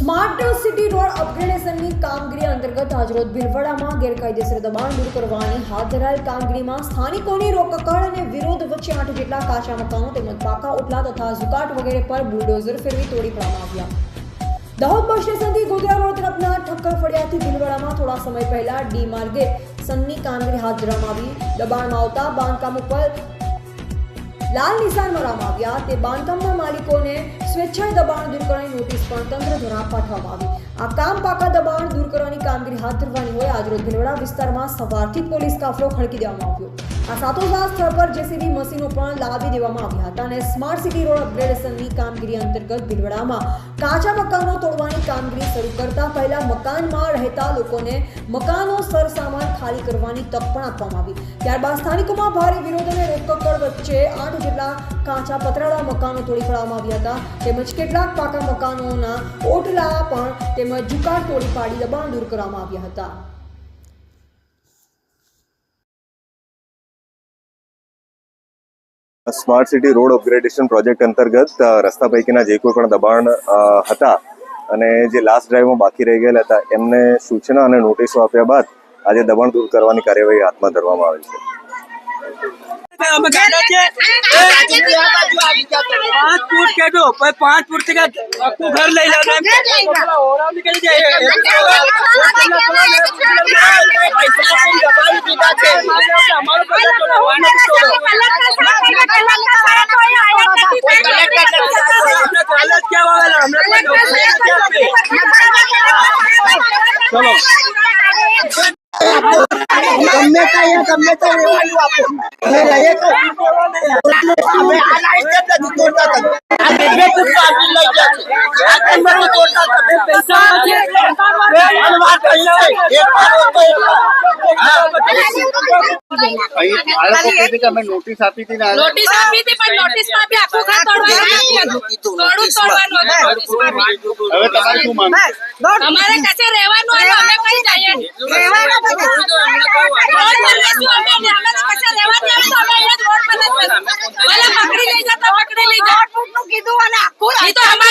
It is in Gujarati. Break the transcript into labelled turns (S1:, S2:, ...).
S1: સ્માર્ટ સિટી રોડ અપગ્રેડેશનની કામગીરી અંતર્ગત આજરોજ ભીલવાડામાં ગેરકાયદેસર દબાણ દૂર કરવાની હાથ ધરાયેલ કામગીરીમાં સ્થાનિકોની રોકકળ અને વિરોધ વચ્ચે આઠ જેટલા કાચા મકાનો તેમજ પાકા ઓટલા તથા ઝુકાટ વગેરે પર બુલડોઝર ફેરવી તોડી પાડવામાં આવ્યા. દાહોદ બસ સ્ટેશનથી ગોધરા રોડ તરફના ઠક્કર ફળિયાથી ભીલવાડામાં થોડા સમય પહેલા ડી માર્ગે સનની કામગીરી હાથ ધરવામાં આવી. દબાણમાં આવતા બાંધકામ ઉપર લાલ નિશાન મારવામાં આવ્યા. તે બાંધકામના માલિકોને સ્વેચ્છાએ દબાણ દૂર કરવાની નોટિસ પણ તંત્ર દ્વારા પાઠવવામાં આવી. આ કામ પાકા દબાણ દૂર કરવાની કામગીરી હાથ ધરવાની હોય, આજરોજ ભીલવડા વિસ્તારમાં સવારથી પોલીસ કાફલો ખડકી દેવામાં આવ્યો. આ સાથોસાથ સ્થળ પર જેસીબી મશીનો પણ લાવી દેવામાં આવ્યા હતા અને સ્માર્ટ સિટી રોડ અપગ્રેડેશનની કામગીરી અંતર્ગત ભીલવડામાં કાચા મકાનો તોડવાની કામગીરી શરૂ કરતા પહેલા મકાનમાં રહેતા લોકોને મકાનો, સરસામાન ખાલી કરવાની તક પણ આપવામાં આવી. ત્યારબાદ સ્થાનિકોમાં ભારે વિરોધ અને રોકકળ વચ્ચે આઠ જેટલા કાચા પતરાળા મકાનો તોડી પાડવામાં આવ્યા હતા. તેમજ કેટલાક પાકા મકાનોના ઓટલા પણ તેમજ જુકાર તોડી પાડી દબાણ દૂર કરવામાં આવ્યા હતા.
S2: Smart city road upgradation project અંતર્ગત રસ્તા પૈકીના જે કોઈ પણ દબાણ હતા અને જે લાસ્ટ ડ્રાઈવમાં બાકી રહી ગયેલા હતા એમને સૂચના અને નોટિસો આપ્યા બાદ આજે દબાણ દૂર કરવાની કાર્યવાહી હાથમાં ધરવામાં આવી છે
S3: 小龙 આપો
S4: અમે આ લાઈટ નથી તોડતા તમે. આ બે બે ફૂટ બાકી લઈ ગયા છે. આ કેમ નથી તોડતા તમે?
S3: પૈસા નથી
S4: વાત એક વાર
S5: નોટિસ આપી હતી
S6: નોટિસ આપી હતી પણ નોટિસમાં બી આખું ઘર તોડવાનું.
S5: હવે તમારે શું માંગવું તમારે
S6: અમારે કશે રહેવાનું અમે કઈ જઈએ. રહેવાનું હોય તો અમે અહીંયા જ રોડ પર જ બેસવું. ભલે પકડી લઈ જાઓ કીધું અને આખું. એ તો અમારી